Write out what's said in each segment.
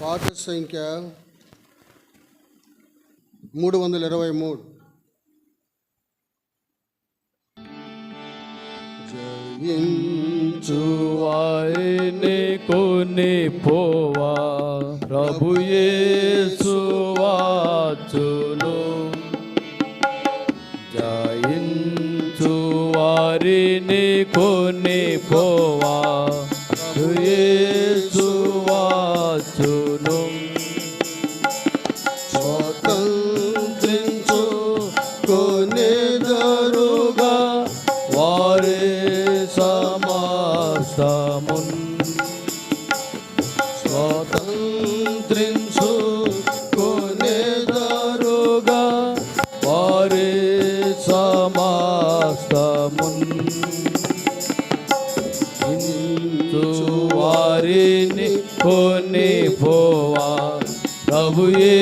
పాట సంఖ్య మూడు వందల ఇరవై మూడు. జయించువాయనే కొని పోవా ప్రభుయే సువాచును జయించువారిని కొని పోవా వారిని కొన్ని పోవా ప్రభుయే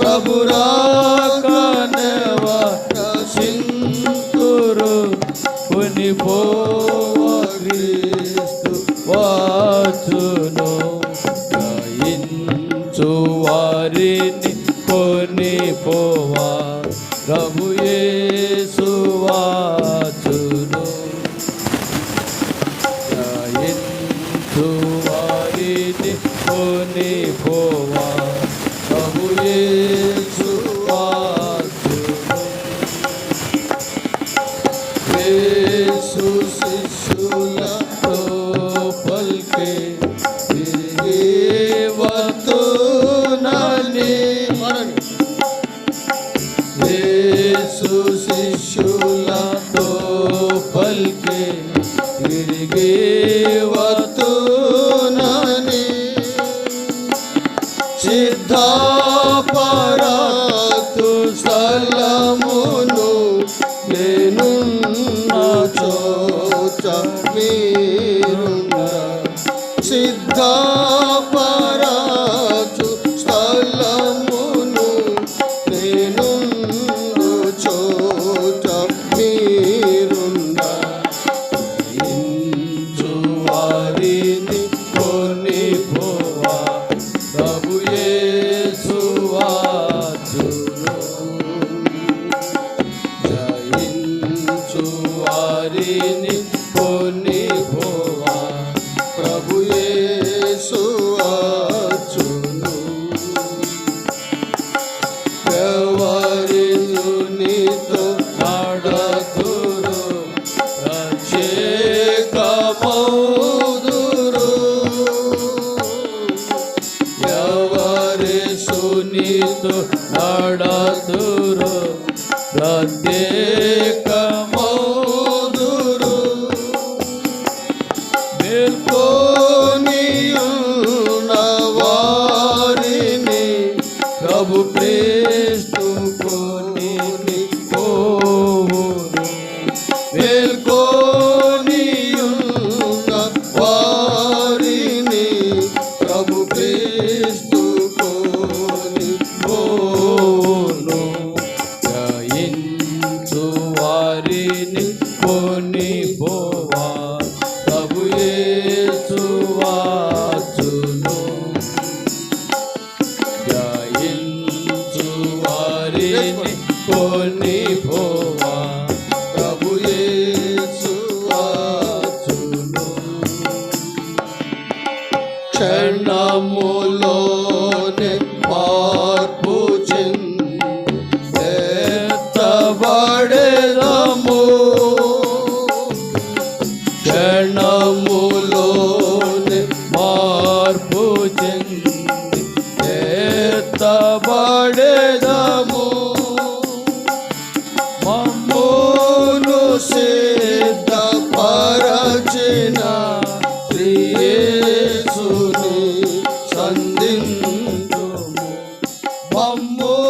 procurar 心头 వారిని కొన్ని భోవా. ప్రభుయేసు అచ్చును. ఎవరిను నీతో ఆడదురు రక్షకమౌదురు ఎవరి సునీతో ఆడదురు ప్రత్యేక algo preso. amor.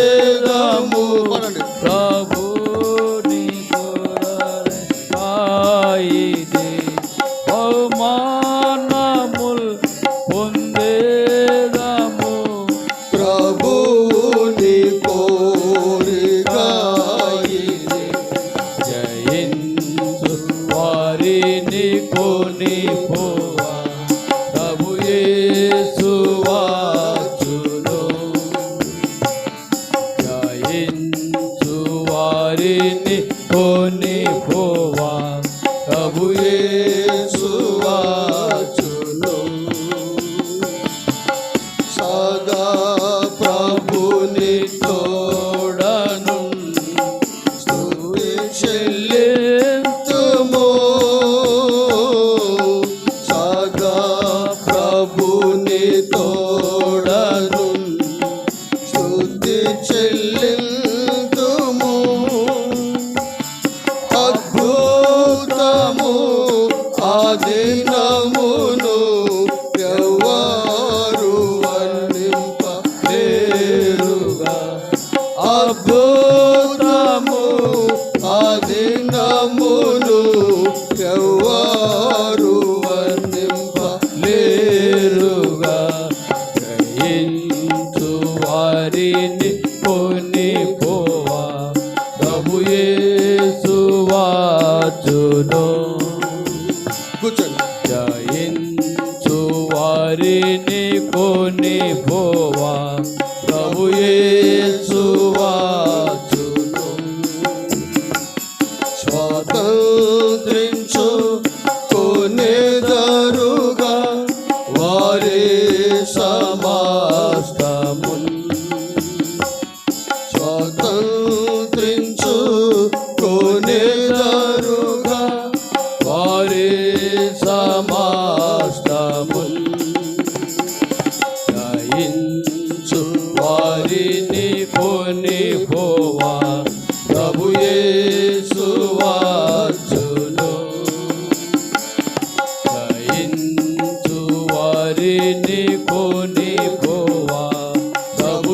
కొని పోవా ਅਬ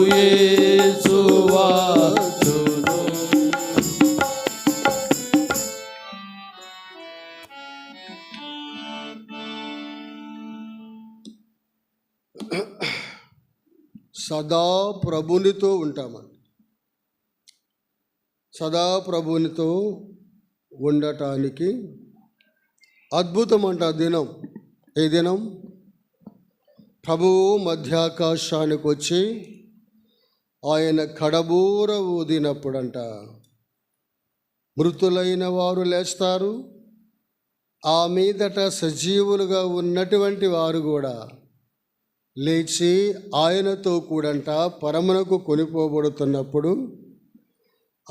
సదా ప్రభునితో ఉంటామండి. సదా ప్రభునితో ఉండటానికి అద్భుతం అంట దినం. ఏ దినం? ప్రభువు మధ్యాకాశానికి వచ్చి ఆయన కడబూర ఊదినప్పుడంట మృతులైన వారు లేస్తారు. ఆ మీదట సజీవులుగా ఉన్నటువంటి వారు కూడా లేచి ఆయనతో కూడంట పరమునకు కొనిపోబడుతున్నప్పుడు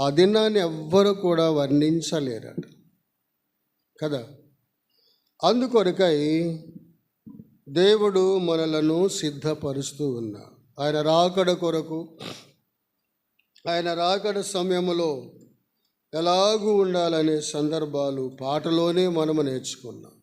ఆ దినాన్ని ఎవ్వరు కూడా వర్ణించలేరట. కదా? అందుకొరకై దేవుడు మనలను సిద్ధపరుస్తూ ఉన్నాడు ఆయన రాకడ కొరకు ఆయన రాకడ సమయంలో ఎలాగూ ఉండాలనే సందర్భాలు పాటలోనే మనము నేర్చుకున్నాం.